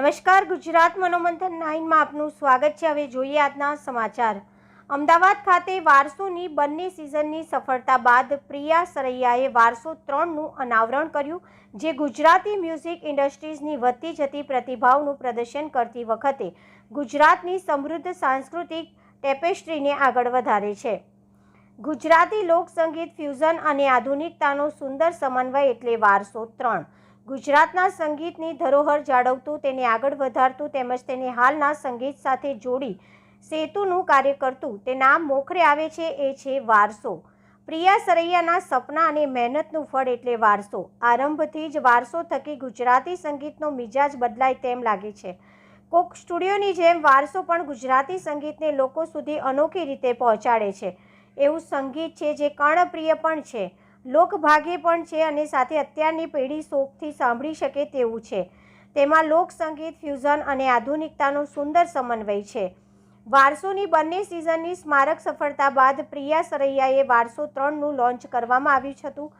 નમસ્કાર, ગુજરાત મનોમંથન નાઇનમાં આપનું સ્વાગત છે. હવે જોઈએ આજના સમાચાર. અમદાવાદ ખાતે વારસોની બંને સિઝનની સફળતા બાદ પ્રિયા સરૈયાએ વારસો ત્રણનું અનાવરણ કર્યું, જે ગુજરાતી મ્યુઝિક ઇન્ડસ્ટ્રીઝની વધતી જતી પ્રતિભાવનું પ્રદર્શન કરતી વખતે ગુજરાતની સમૃદ્ધ સાંસ્કૃતિક ટેપેસ્ટ્રીને આગળ વધારે છે. ગુજરાતી લોકસંગીત ફ્યુઝન અને આધુનિકતાનો સુંદર સમન્વય એટલે વારસો ત્રણ. ગુજરાતના સંગીતની ધરોહર જાળવતું, તેને આગળ વધારતું તેમજ તેને હાલના સંગીત સાથે જોડી સેતુનું કાર્ય કરતું, તે નામ મોખરે આવે છે એ છે વારસો. પ્રિયા સરૈયાના સપના અને મહેનતનું ફળ એટલે વારસો. આરંભથી જ વારસો થકી ગુજરાતી સંગીતનો મિજાજ બદલાય તેમ લાગે છે. કોક સ્ટુડિયોની જેમ વારસો પણ ગુજરાતી સંગીતને લોકો સુધી અનોખી રીતે પહોંચાડે છે. એવું સંગીત છે જે કર્ણપ્રિય પણ છે. લોકભાગ્ય પણ છે અને સાથે અત્યારની પેઢી શોખથી સાંભળી શકે તેવું છે. તેમાં લોકસંગીત, ફ્યુઝન અને આધુનિકતાનો સુંદર સમન્વય છે. વારસોની બંને સિઝનની સ્મારક સફળતા બાદ પ્રિયા સરૈયાએ વારસો ત્રણનું લોન્ચ કરવામાં આવ્યું હતું.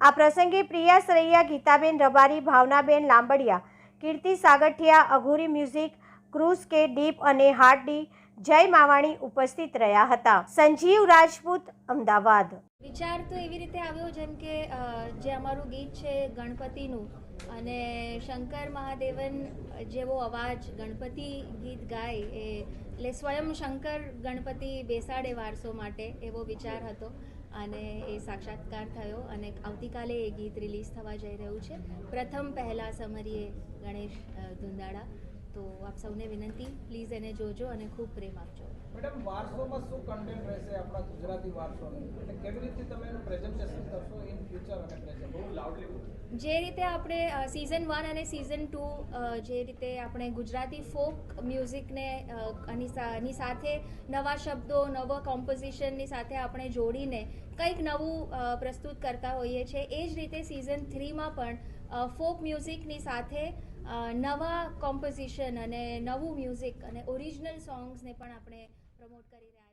આ પ્રસંગે Priya Saraiya, Gitaben Rabari, Bhavnaben Lambadiya, Kirti Sagathiya, Aghori music Cruz K Deep અને હાર્ડી જય માવાણી ઉપસ્થિત રહ્યા હતા. સંજીવ રાજપૂત, અમદાવાદ. વિચાર તો એવી રીતે આવ્યો જેમ કે જે અમારું ગીત છે ગણપતિનું અને શંકર મહાદેવન જેવો અવાજ ગણપતિ ગીત ગાય એ, એટલે સ્વયં શંકર ગણપતિ બેસાડે વારસો માટે એવો વિચાર હતો અને એ સાક્ષાત્કાર થયો અને આવતીકાલે એ ગીત રિલીઝ થવા જઈ રહ્યું છે. પ્રથમ પહેલા સમરીએ ગણેશ ધુંદાળા તો આપ સૌને વિનંતી પ્લીઝ એને જોજો અને ખૂબ પ્રેમ આપજો. મેડમ, વારસોમાં શું કન્ટેન્ટ રહેશે આપણા ગુજરાતી વારસોનું? એટલે કેવી રીતે તમે જે રીતે આપણે સિઝન વન અને સિઝન ટુ જે રીતે આપણે ગુજરાતી ફોક મ્યુઝિકને એની આની સાથે નવા શબ્દો નવા કોમ્પોઝિશનની સાથે આપણે જોડીને કંઈક નવું પ્રસ્તુત કરતા હોઈએ છીએ. એ જ રીતે સિઝન થ્રીમાં પણ ફોક મ્યુઝિકની સાથે નવા કોમ્પોઝિશન અને નવું મ્યુઝિક અને ઓરિજિનલ સોંગ્સને પણ આપણે પ્રમોટ કરી રહ્યા